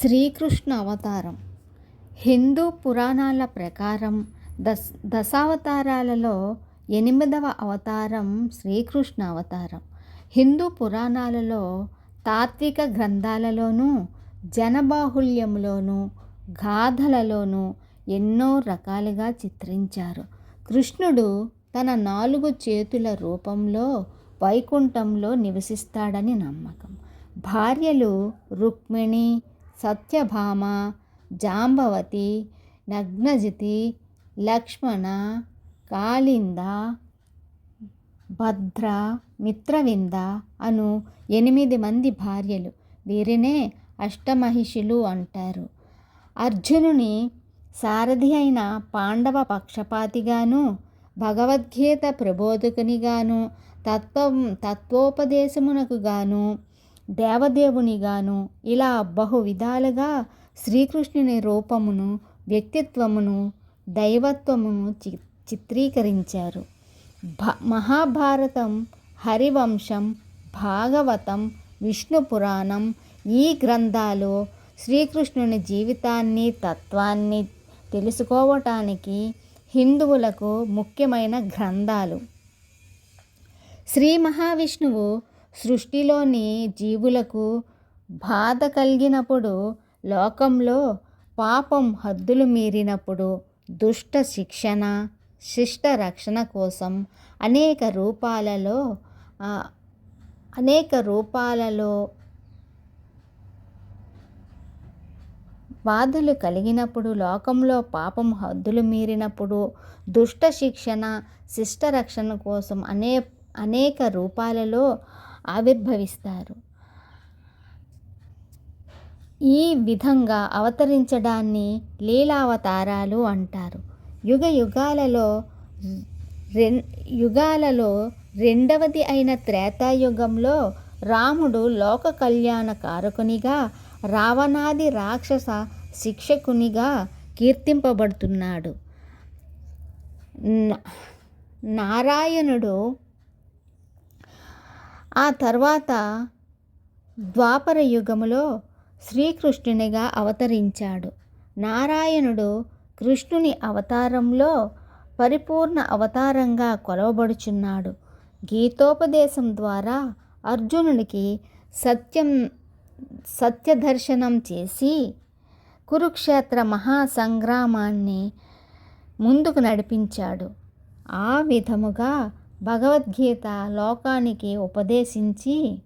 శ్రీకృష్ణ అవతారం. హిందూ పురాణాల ప్రకారం దశ దశావతారాలలో ఎనిమిదవ అవతారం శ్రీకృష్ణ అవతారం. హిందూ పురాణాలలో తాత్విక గ్రంథాలలోనూ జనబాహుల్యంలోనూ గాథలలోనూ ఎన్నో రకాలుగా చిత్రించారు. కృష్ణుడు తన నాలుగు చేతుల రూపంలో వైకుంఠంలో నివసిస్తాడని నమ్మకం. భార్యలు రుక్మిణి సత్యభామ జాంబవతి నగ్నజితి లక్ష్మణ కాళింద భద్ర మిత్రవింద అను ఎనిమిది మంది భార్యలు. వీరినే అష్టమహిషులు అంటారు. అర్జునుని సారథి అయిన పాండవ పక్షపాతిగాను భగవద్గీత ప్రబోధకునిగాను తత్వం తత్వోపదేశమునకు గాను దేవదేవునిగాను ఇలా బహు విధాలుగా శ్రీకృష్ణుని రూపమును వ్యక్తిత్వమును దైవత్వమును చి చిత్రీకరించారు. భ మహాభారతం హరివంశం భాగవతం విష్ణు పురాణం ఈ గ్రంథాలు శ్రీకృష్ణుని జీవితాన్ని తత్వాన్ని తెలుసుకోవటానికి హిందువులకు ముఖ్యమైన గ్రంథాలు. శ్రీ మహావిష్ణువు సృష్టిలోని జీవులకు బాధ కలిగినప్పుడు లోకంలో పాపం హద్దులు మీరినప్పుడు దుష్ట శిక్షణ శిష్ట రక్షణ కోసం అనేక రూపాలలో అనేక రూపాలలో బాధలు కలిగినప్పుడు లోకంలో పాపం హద్దులు మీరినప్పుడు దుష్ట శిక్షణ శిష్ట రక్షణ కోసం అనే అనేక రూపాలలో ఆవిర్భవిస్తారు. ఈ విధంగా అవతరించడాన్ని లీలావతారాలు అంటారు. యుగ యుగాలలో రెన్ యుగాలలో రెండవది అయిన త్రేతాయుగంలో రాముడు లోక కళ్యాణ కారకునిగా రావణాది రాక్షస శిక్షకునిగా కీర్తింపబడుతున్నాడు. నారాయణుడు ఆ తర్వాత ద్వాపర యుగములో శ్రీకృష్ణునిగా అవతరించాడు. నారాయణుడు కృష్ణుని అవతారంలో పరిపూర్ణ అవతారంగా కొలవబడుచున్నాడు. గీతోపదేశం ద్వారా అర్జునుడికి సత్యం సత్యదర్శనం చేసి కురుక్షేత్ర మహాసంగ్రామాన్ని ముందుకు నడిపించాడు. ఆ విధముగా భగవద్గీత లోకానికి ఉపదేశించి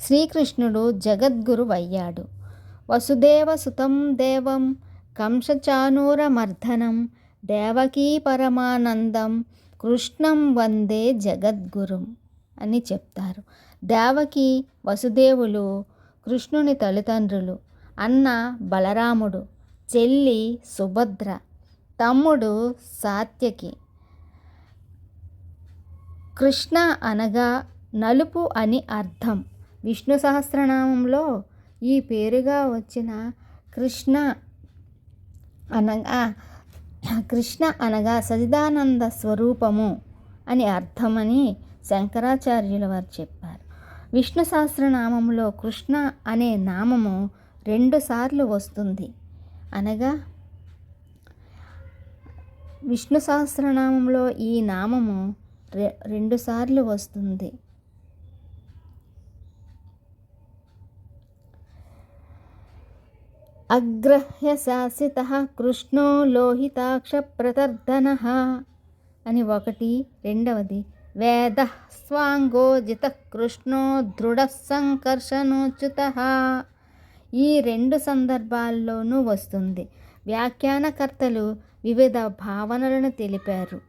శ్రీకృష్ణుడు జగద్గురువయ్యాడు. వసుదేవ సుతం దేవం కంసచానూరమర్ధనం దేవకీ పరమానందం కృష్ణం వందే జగద్గురుం అని చెప్తారు. దేవకి వసుదేవులు కృష్ణుని తల్లిదండ్రులు అన్న బలరాముడు చెల్లి సుభద్ర తమ్ముడు సాత్యకి కృష్ణ అనగా నలుపు అని అర్థం. విష్ణు సహస్రనామంలో ఈ పేరుగా వచ్చిన కృష్ణ అనగా కృష్ణ అనగా సచిదానంద స్వరూపము అని అర్థమని శంకరాచార్యుల వారు చెప్పారు. విష్ణు సహస్రనామంలో కృష్ణ అనే నామము రెండుసార్లు వస్తుంది. అనగా విష్ణు సహస్రనామంలో ఈ నామము రె రెండుసార్లు వస్తుంది. అగ్రహ్య శాసిత కృష్ణో లోహితాక్ష ప్రతర్ధన అని ఒకటి రెండవది వేద స్వాంగోజిత కృష్ణో దృఢ సంకర్షణోచ్యుత ఈ రెండు సందర్భాల్లోనూ వస్తుంది. వ్యాఖ్యానకర్తలు వివిధ భావనలను తెలిపారు.